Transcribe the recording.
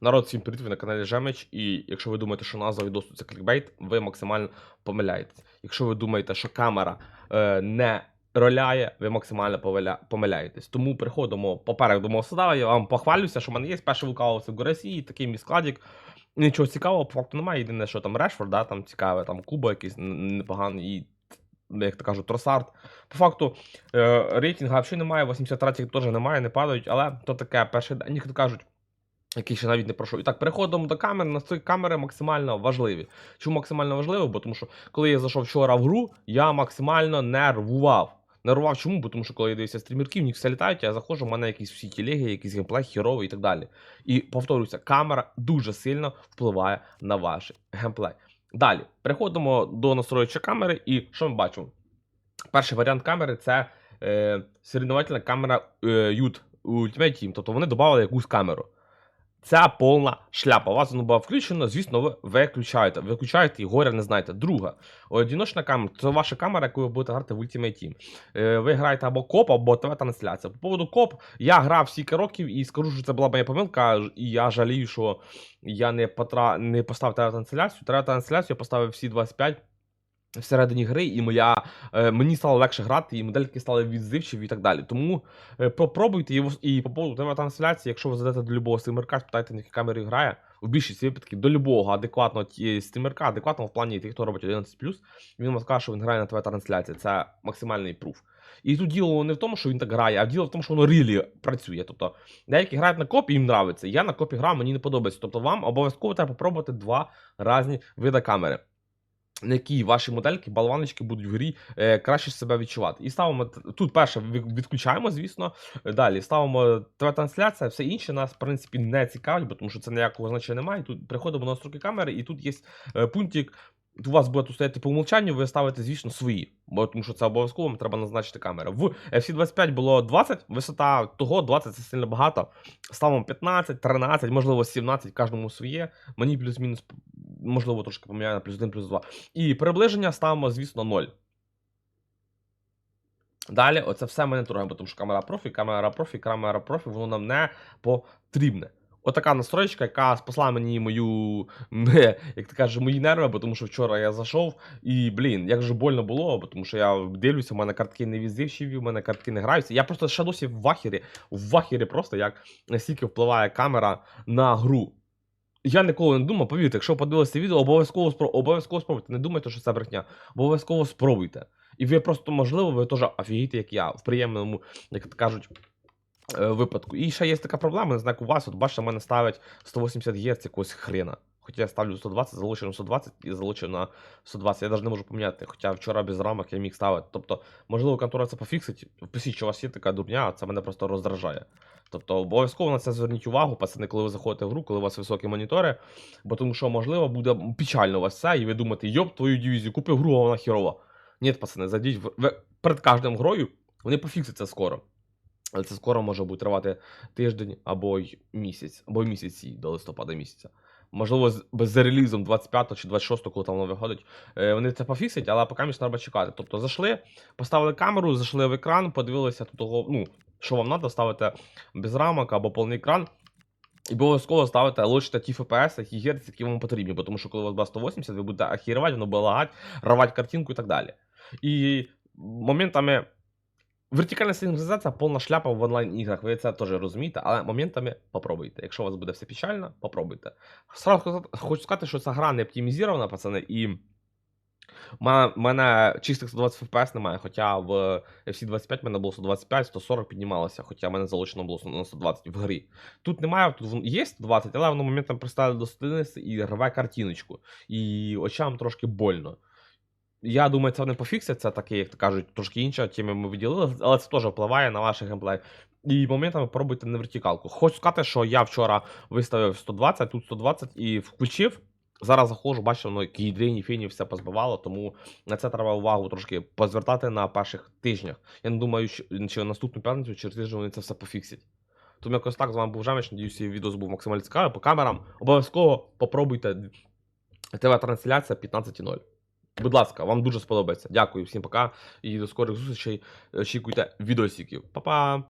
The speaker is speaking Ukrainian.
Народ, всім привіт, ви на каналі Жемич, і якщо ви думаєте, що назва відосу це клікбейт, ви максимально помиляєтесь. Якщо ви думаєте, що камера е, не роляє, ви максимально повеля- помиляєтесь. Тому переходимо попереду до мого суда, я вам похвалюся, що в мене є перший вулкаус в Росії, такий мій складик. Нічого цікавого, по факту немає. Єдине, що там Решфорд, да, там цікаве, там Куба якийсь непоганий і, як то кажуть, Тросард. По факту е, рейтинга взагалі немає, 83 теж немає, не падають, але то таке перший день, як то кажуть який ще навіть не пройшов. І так, переходимо до камер. На ці камери максимально важливі. Чому максимально важливо? Бо тому що коли я зайшов вчора в гру, я максимально нервував. Нервував чому? Бо тому що коли я дивився стрімерків, ніг все літають, я заходжу, в мене якісь всі тілеги, якийсь геймплей, херовий і так далі. І повторюся, камера дуже сильно впливає на ваш геймплей. Далі, переходимо до настроюючої камери, і що ми бачимо? Перший варіант камери це е, соревновательна камера е, Ют Ultimate Team. Тобто вони додали якусь камеру. Це повна шляпа. У вас воно було включено, звісно, ви виключаєте. Виключаєте і горя не знаєте. Друга, одіночна камера це ваша камера, яку ви будете грати в Ultimate Team. Е, ви граєте або коп, або ТВ-трансляція. По поводу коп, я грав стільки років і скажу, що це була моя помилка, і я жалію, що я не, потра... не поставив ТВ-трансляцію. ТВ-трансляцію я поставив всі 25 всередині гри, і моя, е, мені стало легше грати, і модельки стали відзивчиві і так далі. Тому е, попробуйте і, і по поводу теми трансляції, якщо ви зайдете до любого стрімерка, спитайте, на якій камері грає. У більшості випадків до любого адекватного ті- стрімерка, адекватного в плані тих, хто робить 11+, він вам скаже, що він грає на ТВ трансляції. Це максимальний пруф. І тут діло не в тому, що він так грає, а діло в тому, що воно рілі працює. Тобто, деякі грають на копі, їм нравиться. Я на копі граю, мені не подобається. Тобто, вам обов'язково треба попробувати два різні види камери на які ваші модельки, болваночки будуть в грі е, краще себе відчувати. І ставимо тут перше відключаємо, звісно. Далі ставимо ТВ-трансляція, все інше нас, в принципі, не цікавить, бо тому що це ніякого значення немає. Тут приходимо на настройки камери, і тут є е, пунктик. У вас буде тут стояти по умовчанню, ви ставите, звісно, свої, бо тому що це обов'язково вам треба назначити камеру. В FC25 було 20, висота того 20 це сильно багато. Ставимо 15, 13, можливо, 17, кожному своє. Мені плюс-мінус, можливо, трошки поміняю на плюс 1, плюс 2. І приближення ставимо, звісно, 0. Далі, оце все ми не трогаємо, тому що камера профі, камера профі, камера профі, воно нам не потрібне. Отака настроєчка, яка спасла мені мою, як ти кажеш, мої нерви, тому що вчора я зайшов і, блін, як же больно було, тому що я дивлюся, у мене картки не відзивчиві, у мене картки не граються. Я просто ще досі в вахері, в вахері просто, як настільки впливає камера на гру. Я ніколи не думав, повірте, якщо подивилися відео, обов'язково спро... обов'язково спробуйте. Не думайте, що це брехня. Обов'язково спробуйте. І ви просто, можливо, ви теж офігієте, як я, в приємному, як кажуть, е, випадку. І ще є така проблема, не знаю, у вас, от бачите, мене ставить 180 Гц якогось хрена. Хоча я ставлю 120, залучено 120 і залучено на 120. Я навіть не можу поміняти. Хоча вчора без рамок я міг ставити. Тобто, можливо, контора це пофіксить. Впишіть, що у вас є така дурня, це мене просто роздражає. Тобто, обов'язково на це зверніть увагу, пацани, коли ви заходите в гру, коли у вас високі монітори, бо тому що, можливо, буде печально у вас це, і ви думаєте, йоп, твою дивізію, купив гру, а вона херова. Ні, пацани, зайдіть в... перед кожним грою, вони пофіксять це скоро. Але це скоро може бути тривати тиждень або й місяць, або й місяці до листопада місяця. Можливо, з- релізом 25 чи 26, коли там воно виходить, е, вони це пофіксять, але поки між треба чекати. Тобто зайшли, поставили камеру, зайшли в екран, подивилися того, ну, що вам треба, ставите без рамок або повний екран. І обов'язково ставите, лучите ті FPS, ті герці, які вам потрібні, бо тому що коли у вас буде 180, ви будете ахірувати, воно буде лагати, рвати картинку і так далі. І моментами Вертикальна синхронізація повна шляпа в онлайн-іграх, ви це теж розумієте, але моментами попробуйте. Якщо у вас буде все печально, попробуйте. Сразу хочу сказати, що ця гра не оптимізована, пацани, і в мене, чистих 120 FPS немає, хоча в FC25 в мене було 125, 140 піднімалося, хоча в мене залучено було на 120 в грі. Тут немає, тут є 120, але воно моментом приставили до 111 і рве картиночку. І очам трошки больно. Я думаю, це вони пофіксять, це таке, як то кажуть, трошки інша тема ми виділили, але це теж впливає на ваш геймплей. І моментами пробуйте на вертикалку. Хочу сказати, що я вчора виставив 120, тут 120 і включив. Зараз заходжу, бачу, воно які дріні фіні все позбивало, тому на це треба увагу трошки позвертати на перших тижнях. Я не думаю, що наступну п'ятницю через тиждень вони це все пофіксять. Тому якось так з вами був Жемич, надіюсь, відео був максимально цікавий. По камерам обов'язково попробуйте ТВ-трансляція 15.0. Будь ласка, вам дуже сподобається. Дякую, всім пока і до скорих зустрічей. Очікуйте відосиків. Па-па!